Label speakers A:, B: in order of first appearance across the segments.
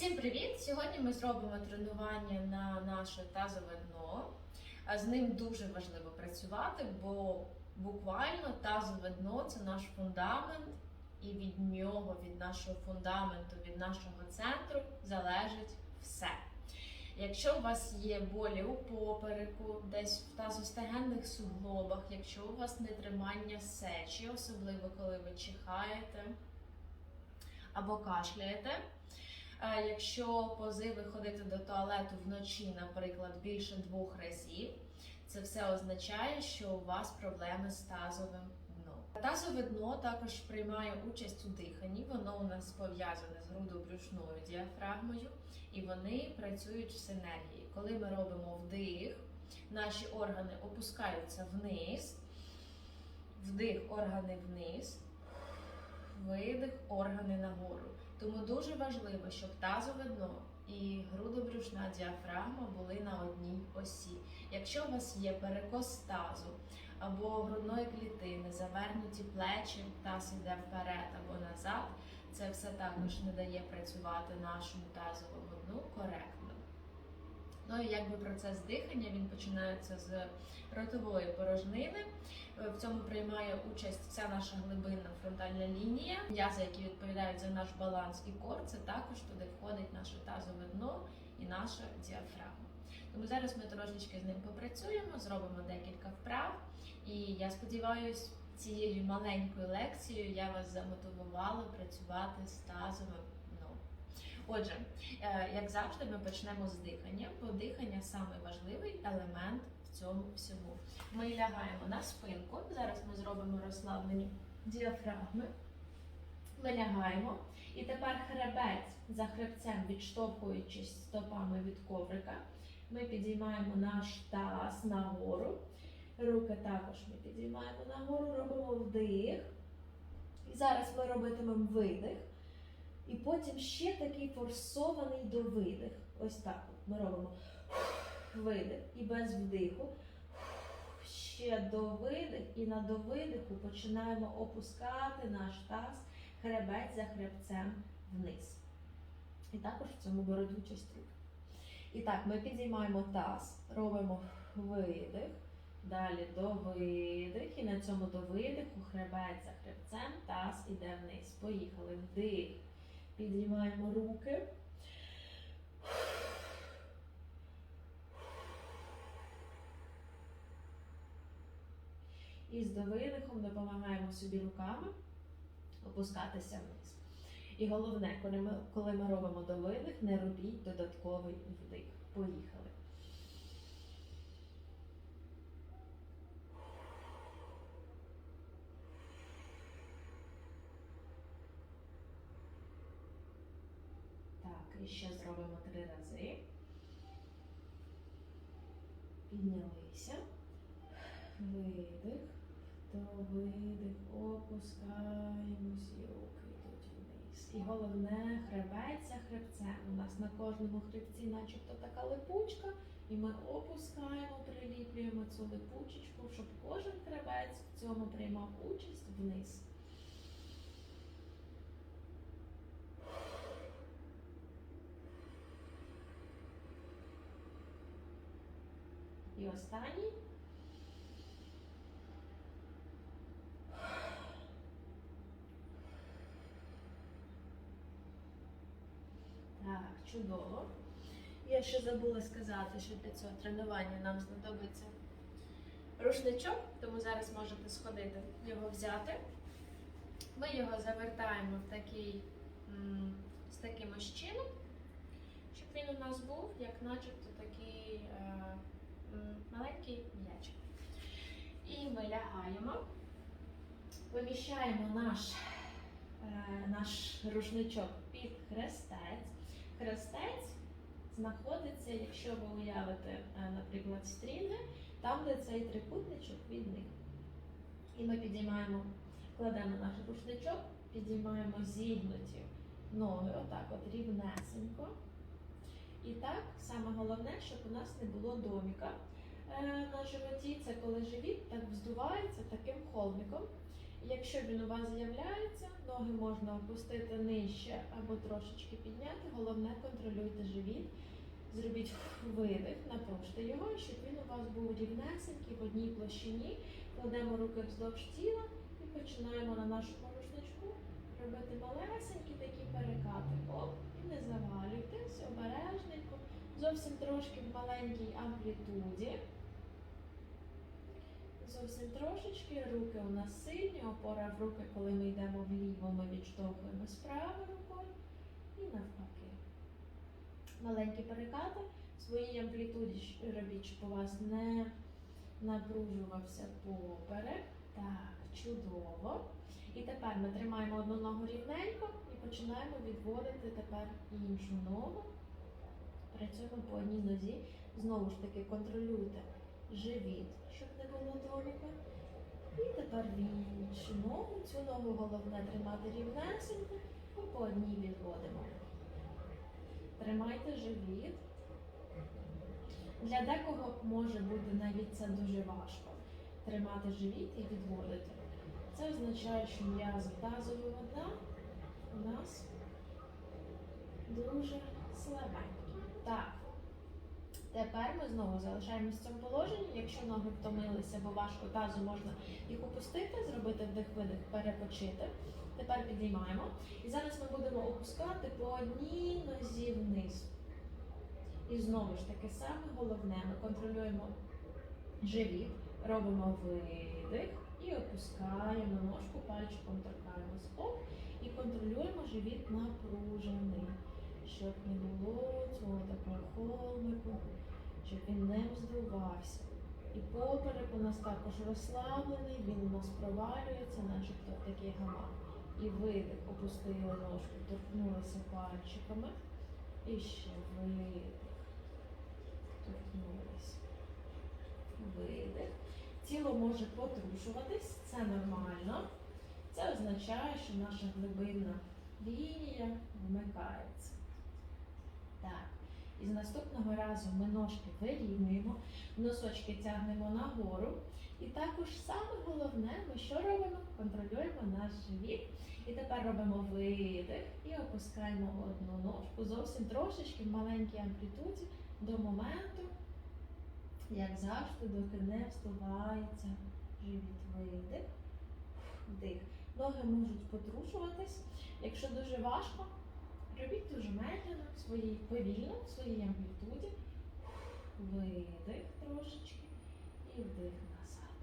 A: Всім привіт! Сьогодні ми зробимо тренування на наше тазове дно. З ним дуже важливо працювати, бо буквально тазове дно це наш фундамент, і від нього, від нашого фундаменту, від нашого центру залежить все. Якщо у вас є болі у попереку, десь в тазостегенних суглобах, якщо у вас нетримання сечі, особливо коли ви чихаєте або кашляєте, Якщо позиви ходити до туалету вночі, наприклад, більше двох разів, це все означає, що у вас проблеми з тазовим дном. Тазове дно також приймає участь у диханні. Воно у нас пов'язане з грудобрюшною діафрагмою, і вони працюють в синергії. Коли ми робимо вдих, наші органи опускаються вниз, вдих органи вниз, видих органи нагору. Тому дуже важливо, щоб тазове дно і грудобрюшна діафрагма були на одній осі. Якщо у вас є перекос тазу або грудної клітини, завернуті плечі, таз іде вперед або назад, це все також не дає працювати нашому тазовому дну коректно. Ну і якби процес дихання він починається з ротової порожнини. Е, В цьому приймає участь вся наша глибинна фронтальна лінія. М'язи, які відповідають за наш баланс і кор, це також туди входить наше тазове дно і наша діафрагма. Тому зараз ми трошечки з ним попрацюємо, зробимо декілька вправ. І я сподіваюся, цією маленькою лекцією я вас замотивувала працювати з тазовим. Отже, е, як завжди, ми почнемо з дихання, бо дихання самий важливий елемент в цьому всьому. Ми лягаємо на спинку. Зараз ми зробимо розслаблені діафрагми. Ми лягаємо. І тепер хребець за хребцем, відштовхуючись стопами від коврика. Ми підіймаємо наш таз нагору. Руки також ми підіймаємо нагору, робимо вдих. І зараз ми робитимемо видих. І потім ще такий форсований довидих. Ось так. от Ми робимо видих і без вдиху. Ще довидих, і на довидиху починаємо опускати наш таз, хребець за хребцем вниз. І також в цьому беруть участь руки. І так, ми підіймаємо таз, робимо видих, далі довидих, і на цьому довидиху хребець за хребцем, таз іде вниз. Поїхали. Вдих. Підіймаємо руки. І з довидихом допомагаємо собі руками опускатися вниз. І головне, коли ми, коли ми робимо довидих, не робіть додатковий вдих. Поїхали. Так, і ще зробимо три рази. Піднялися. Видих. То видих, опускаємось і руки йдуть вниз. І головне хребець за хребцем. У нас на кожному хребці начебто така липучка, і ми опускаємо, приліплюємо цю липучечку, щоб кожен хребець в цьому приймав участь вниз. Останній. Так, чудово. Я ще забула сказати, що для цього тренування нам знадобиться рушничок, тому зараз можете сходити його взяти. Ми його завертаємо в такий, з таким ось чином, щоб він у нас був, як начебто такий е, маленький м'ячик. І ми лягаємо, поміщаємо наш, е, наш рушничок під хрестець. Хрестець знаходиться, якщо ви уявите, е, наприклад, стріни, там, де цей трикутничок від них. І ми підіймаємо, кладемо наш рушничок, підіймаємо зігнуті ноги, отак от рівнесенько. І так, саме головне, щоб у нас не було доміка е, на животі. Це коли живіт так вздувається таким холмиком.
B: Якщо він у вас з'являється, ноги можна опустити нижче або трошечки підняти. Головне контролюйте живіт. Зробіть видих, напружте його, щоб він у вас був рівнесенький в одній площині. Кладемо руки вздовж тіла і починаємо на нашому рушничку робити малесенькі такі перекати. Оп, і не завалюйтесь, обережненько, зовсім трошки в маленькій амплітуді. Зовсім трошечки, руки у нас сильні, опора в руки, коли ми йдемо вліво, ми відштовхуємо з правою рукою і навпаки. Маленькі перекати в своїй амплітуді робіть, щоб у вас не напружувався поперек. Так, чудово. І тепер ми тримаємо одну ногу рівненько і починаємо відводити тепер іншу ногу. Працюємо по одній нозі. Знову ж таки контролюйте живіт, щоб не було доміка. І тепер в іншу ногу. Цю ногу головне тримати рівнесенько і по одній відводимо. Тримайте живіт. Для декого може бути навіть це дуже важко тримати живіт і відводити. Це означає, що м'язи тазові вода у нас дуже слабенькі. Так. Тепер ми знову залишаємося в цьому положенні. Якщо ноги втомилися, бо важко тазу можна їх опустити, зробити вдих-видих, перепочити. Тепер підіймаємо. І зараз ми будемо опускати по одній нозі вниз. І знову ж таки, саме головне, ми контролюємо живіт, робимо видих і опускаємо ножку, пальчиком торкаємось. Оп, і контролюємо живіт напружений, щоб не було цього такого холмику, щоб він не вздувався. І поперек у нас також розслаблений, він у нас провалюється, начебто такий гамак. І видих, опустили ножку, торкнулися пальчиками. І ще видих. Торкнулися. Видих. Тіло може потрушуватись, це нормально. Це означає, що наша глибинна лінія вмикається. Так. І з наступного разу ми ножки вирівнюємо, носочки тягнемо нагору. І також саме головне, ми що робимо? Контролюємо наш живіт. І тепер робимо видих і опускаємо одну ножку зовсім трошечки в маленькій амплітуді до моменту, як завжди, доки не встувається живіт. Видих, вдих. Ноги можуть потрушуватись. Якщо дуже важко, робіть дуже медленно, своїй повільно, в своїй амплітуді. Видих трошечки і вдих назад.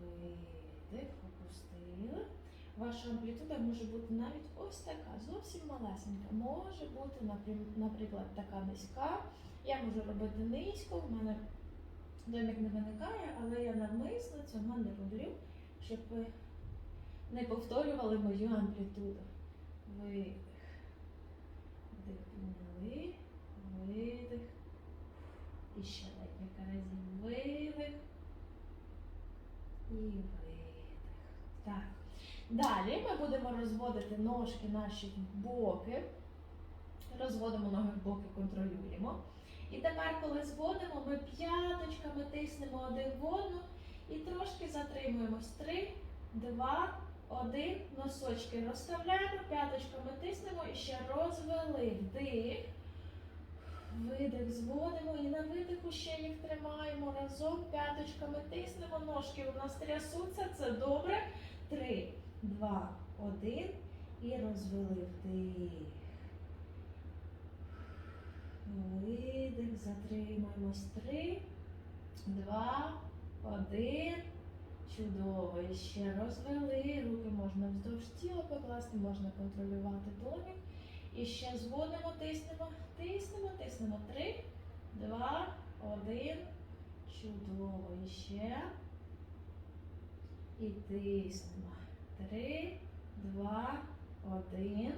B: Видих, опустили. Ваша амплітуда може бути навіть ось така, зовсім малесенька. Може бути, наприклад, така низька. Я можу робити низько, в мене домик не виникає, але я навмисно цього не роблю, щоб ви не повторювали мою амплітуду. Видих. Вдих видих. І ще декілька разів видих. І видих. Так. Далі ми будемо розводити ножки наші в боки. Розводимо ноги в боки, контролюємо. І тепер, коли зводимо, ми п'яточками тиснемо один в одну і трошки затримуємось. Три, два, один. Носочки розставляємо, п'яточками тиснемо і ще розвели. Вдих. Видих, зводимо і на видиху ще їх тримаємо разом, п'яточками тиснемо, ножки у нас трясуться, це добре. Три, два, один. І розвели вдих. Видих, затримуємось. Три, два, один. Чудово. І ще розвели. Руки можна вздовж тіла покласти, можна контролювати домік. І ще зводимо, тиснемо, тиснемо, тиснемо. Три, два, один. Чудово. І ще. І тиснемо. Три, два, один.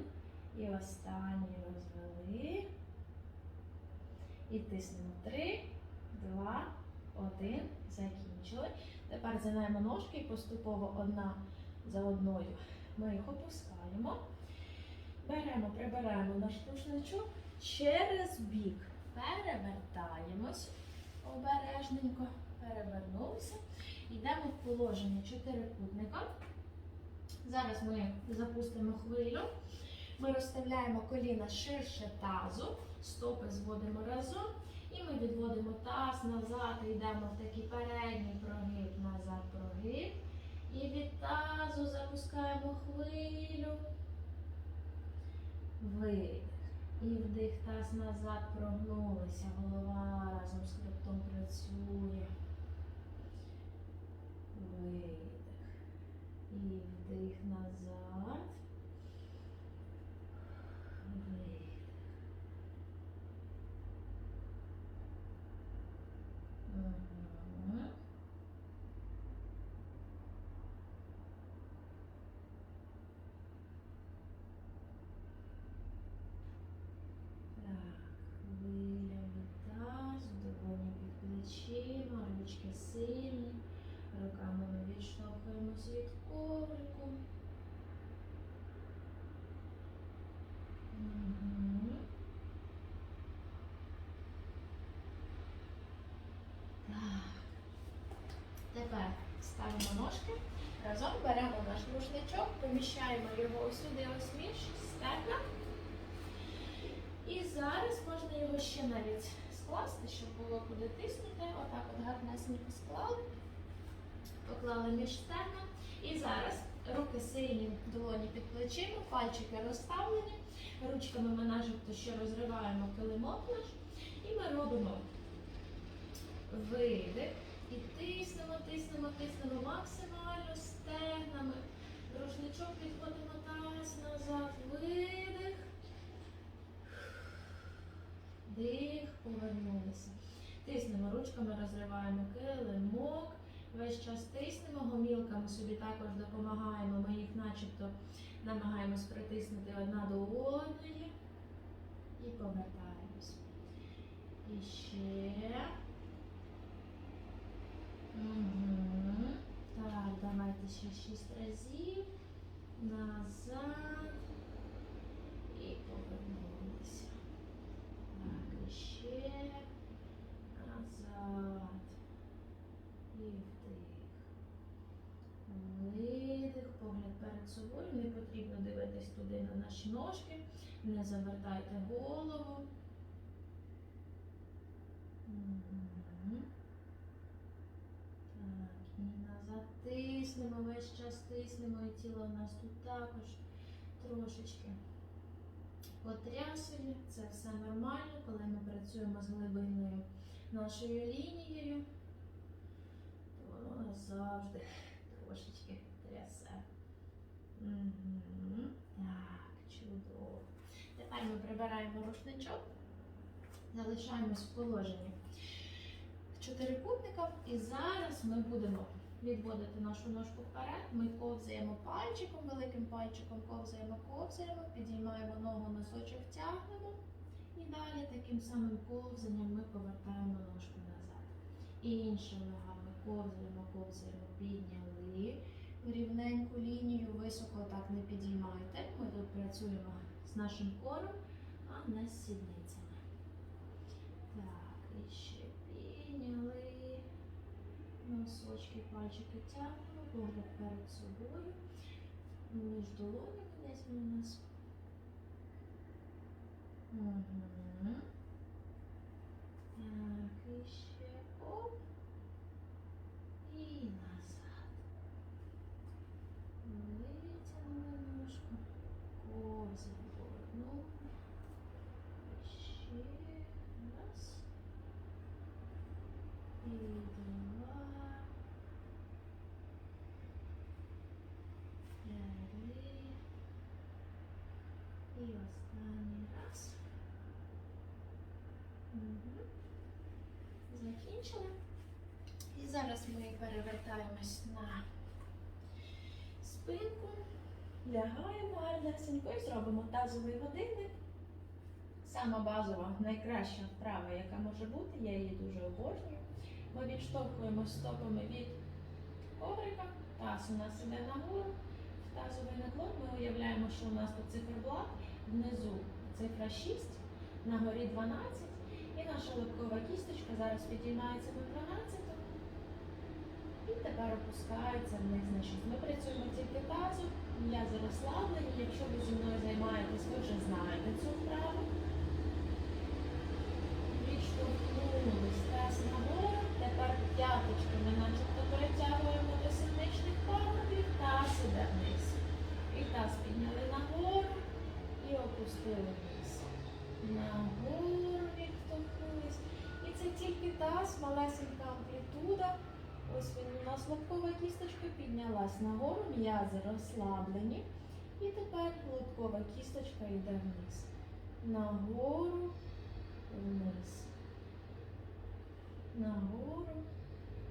B: І останній розвели. І тиснемо. Три, два, один. Закінчили. Тепер згинаємо ножки і поступово одна за одною. Ми їх опускаємо. Беремо, прибираємо наш рушничок через бік. Перевертаємось обережненько. перевернулися. Йдемо в положення чотирикутника. Зараз ми запустимо хвилю. Ми розставляємо коліна ширше тазу, стопи зводимо разом. І ми відводимо таз назад, йдемо в такий передній прогиб, назад прогиб. І від тазу запускаємо хвилю. Видих. І вдих таз назад прогнулися. Голова разом з хребтом працює. Видих. І вдих назад. Видих. Мгм. Так, хвиля від тазу, долоні під плечима, ручки сильні. Руками ми відштовхуємось від коврику. Мгм. Так. Тепер ставимо ножки. Разом беремо наш рушничок, поміщаємо його сюди, ось між стегна. І зараз можна його ще навіть скласти, щоб було куди тиснути. Отак от гарнесенько склали. Поклали між стегна. І зараз руки сильні, долоні під плечима, пальчики розставлені. Ручками ми начебто ще розриваємо килимок наш. І ми робимо видих. І тиснемо, тиснемо, тиснемо максимально стегнами. Рушничок відходимо таз назад. Видих. Дих, повернулися. Тиснемо ручками, розриваємо килимок. Весь час тиснемо, гомілками собі також допомагаємо. Ми їх начебто намагаємось притиснути одна до одної. І повертаємось. І ще. Угу. Так, давайте ще шість разів. Назад. І повернулися. Так, ще. Назад. І вдих. Видих, погляд перед собою. Не потрібно дивитись туди на наші ножки. Не завертайте голову. Мгм. Назад тиснемо, весь час тиснемо, і тіло у нас тут також трошечки потрясує. Це все нормально, коли ми працюємо з глибиною нашою лінією, то воно нас завжди трошечки трясе. Угу. Так, чудово. Тепер ми прибираємо рушничок, залишаємось в положенні чотирикутника. І зараз ми будемо відводити нашу ножку вперед. Ми ковзаємо пальчиком, великим пальчиком ковзаємо, ковзаємо, підіймаємо ногу, носочок тягнемо. І далі таким самим ковзанням ми повертаємо ножку назад. І іншими ногами ковзаємо, ковзаємо, підняли. Рівненьку лінію, високо так не підіймайте. Ми тут працюємо з нашим кором, а не з сідницями. Так, і ще підняли. Носочки, пальчики тягнемо, погляд перед собою. Між долонями десь у нас. Угу. Так, і ще оп. І назад. Витягнули ножку. Ковзаємо, повернули. І ще раз. І два. Три. І останній раз. Мгм. Закінчили. І зараз ми перевертаємось на спинку, лягаємо гарнесенько і зробимо тазовий годинник. Сама базова, найкраща вправа, яка може бути, я її дуже обожнюю. Ми відштовхуємо стопами від коврика, таз у нас іде нагору, в тазовий наклон ми уявляємо, що у нас тут циферблат, внизу цифра 6, на горі 12, і наша лобкова кісточка зараз підіймається до 12, І тепер опускається вниз на 6. Ми працюємо тільки тазом, м'язи розслаблені. Якщо ви зі мною займаєтесь, ви вже знаєте цю вправу. Відштовхнулись таз нагору. Тепер п'яточками начебто перетягуємо до сідничних пагорбів, таз іде вниз. І таз підняли нагору і опустили вниз. Нагору відштовхнулись. І це тільки таз, малесенька амплітуда. Ось він у нас лобкова кісточка піднялась нагору, м'язи розслаблені. І тепер лобкова кісточка йде вниз. Нагору, вниз. Нагору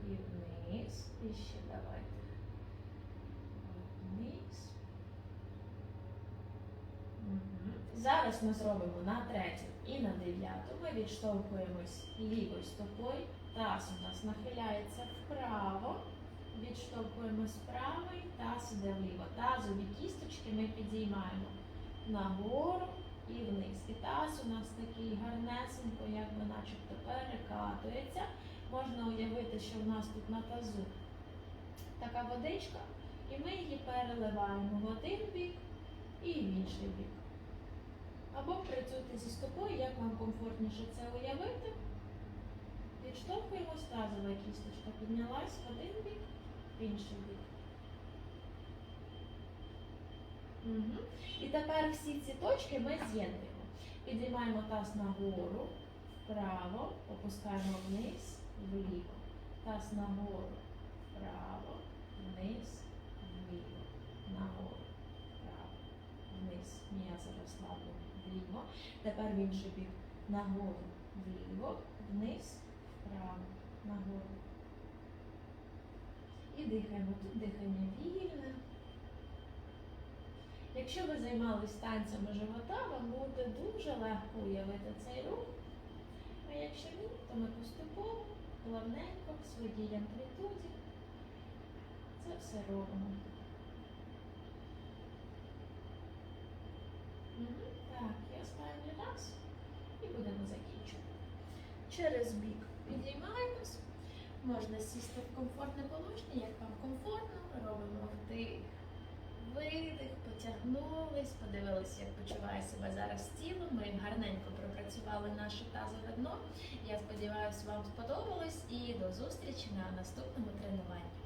B: і вниз. І ще давайте. Вниз. Зараз ми зробимо на третю і на дев'яту. Ми відштовхуємось лівою стопою. Таз у нас нахиляється вправо. Відштовхуємось вправо і таз іде вліво. Тазові кісточки ми підіймаємо нагору і вниз. І таз у нас такий гарнесенько, якби начебто перекатується. Можна уявити, що в нас тут на тазу така водичка, і ми її переливаємо в один бік і в інший бік. Або працюйте зі стопою, як вам комфортніше це уявити. Відштовхуємось, тазова кісточка піднялась в один бік, в інший бік. Угу. І тепер всі ці точки ми з'єднуємо. Підіймаємо таз нагору, вправо, опускаємо вниз, вліво. Таз нагору, вправо, вниз, вліво, нагору, вправо, вниз. М'язи розслаблені, вліво. Тепер в інший бік. Нагору, вліво, вниз, вправо, нагору. І дихаємо. Тут дихання вільне. Якщо ви займались танцями живота, вам буде дуже легко уявити цей рух. А якщо ні, то ми поступово, плавненько, в своїй амплітуді це все робимо. Мгм. Так, я ставлю раз і будемо закінчувати. Через бік підіймаємось. Можна сісти в комфортне положення, як вам комфортно. Робимо вдих, видих, потягнулись, подивилися, як почуває себе зараз тіло. Ми гарненько пропрацювали наше тазове дно. Я сподіваюся, вам сподобалось і до зустрічі на наступному тренуванні.